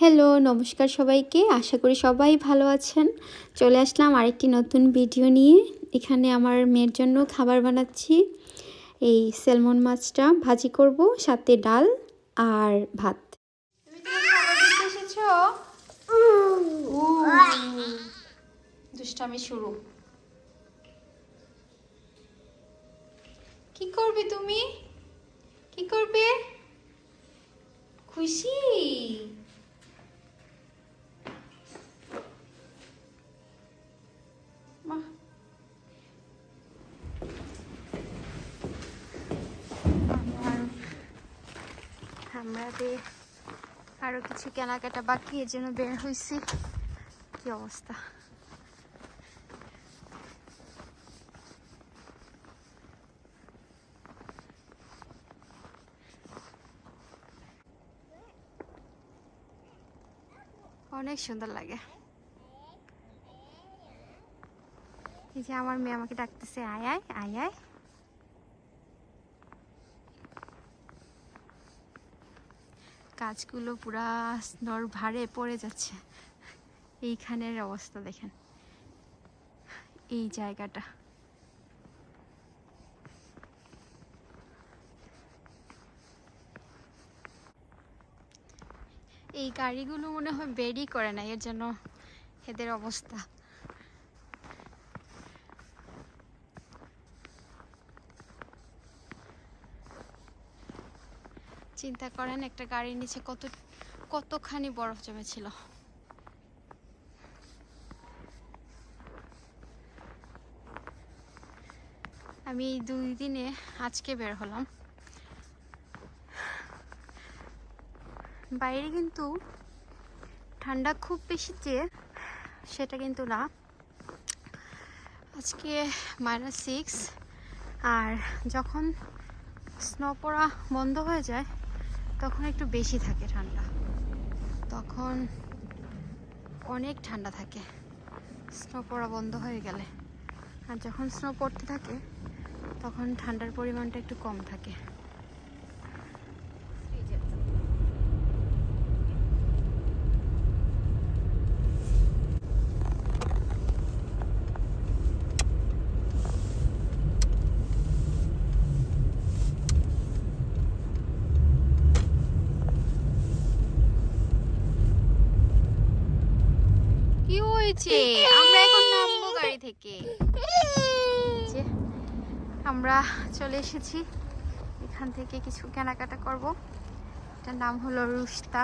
Hello, নমস্কার সবাইকে। আশা করি সবাই ভালো আছেন। চলে আসলাম আরেকটি নতুন ভিডিও নিয়ে। এখানে আমার মেয়ের জন্য খাবার বানাচ্ছি। এই স্যালমন মাছটা ভাজি করব, সাথে ডাল আর ভাত। দুষ্টামি শুরু। কি করবে তুমি? কি করবে? খুশি? আমাদের আরও কিছু কেনাকাটা বাকি এর জন্য বের হয়েছি কি অবস্থা? অনেক সুন্দর লাগে। এই যে আমার মেয়ে আমাকে ডাকতেছে, আয় আয় আয় আয়। কাজগুলো পুরা স্নোর ভারে পড়ে যাচ্ছে। এইখানের অবস্থা দেখেন। এই জায়গাটা। এই গাড়িগুলো মনে হয় বেরই করে না এর জন্য এদের অবস্থা। চিন্তা করেন, একটা গাড়ির নিচে কত, কতখানি বরফ জমেছিল। আমি এই দুই দিনে আজকে বের হলাম। বাইরে কিন্তু ঠান্ডা খুব বেশি যে, সেটা কিন্তু না। আজকে মাইনাস সিক্স আর যখন স্নো পড়া বন্ধ হয়ে যায় তখন একটু বেশি থাকে ঠান্ডা। তখন অনেক ঠান্ডা থাকে। স্নো পড়া বন্ধ হয়ে গেলে। আর যখন স্নো পড়তে থাকে, তখন ঠান্ডার পরিমাণটা একটু কম থাকে কি হয়েছে? আমরা এখন নামবো গাড়ি থেকে। আমরা চলে এসেছি। এখান থেকে কিছু কেনাকাটা করব। এটার নাম হলো রুস্তা।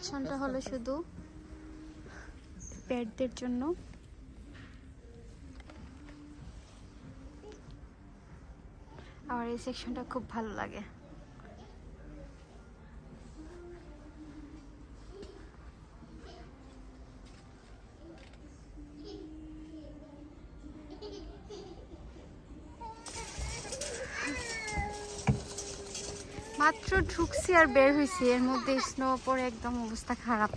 সেকশনটা হলো শুধু পেটদের জন্য। আমার এই সেকশনটা খুব ভালো লাগে। মাত্র ঢুকছি আর বের হয়েছি এর মধ্যে স্নো পরে একদম অবস্থা খারাপ।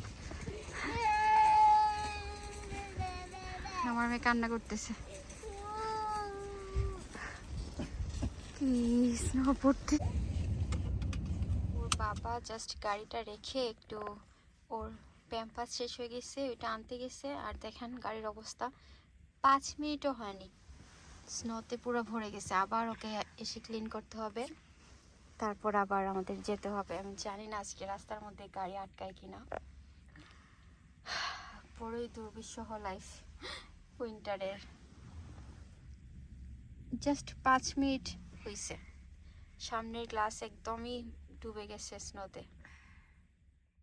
আমার মেয়ে কান্না করতেছে। কি স্নো পড়তে ওর বাবা জাস্ট গাড়িটা রেখে একটু ওর প্যাম্পাস শেষ হয়ে গেছে, ওইটা আনতে গেছে। আর দেখেন গাড়ির অবস্থা। পাঁচ মিনিটও হয়নি। স্নোতে পুরো ভরে গেছে। আবার ওকে এসে ক্লিন করতে হবে। তারপর আবার আমাদের যেতে হবে। আমি জানি না আজকে রাস্তার মধ্যে গাড়ি আটকায় কিনা। বড়ই দুর্বিষহ লাইফ উইন্টারের জাস্ট পাঁচ মিনিট হয়েছে সামনের গ্লাস একদমই ডুবে গেছে স্নোতে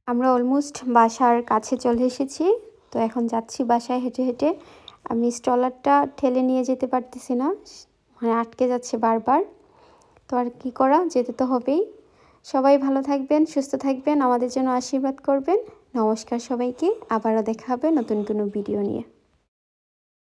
আমরা অলমোস্ট বাসার কাছে চলে এসেছি। তো এখন যাচ্ছি বাসায় হেঁটে হেঁটে। আমি স্টলারটা ঠেলে নিয়ে যেতে পারতেছি না। মানে আটকে যাচ্ছে বারবার। তো আর কি করা? যেতে তো হবেই। সবাই ভালো থাকবেন, সুস্থ থাকবেন, আমাদের জন্য আশীর্বাদ করবেন। নমস্কার সবাইকে, আবারও দেখা হবে নতুন কোনো ভিডিও নিয়ে।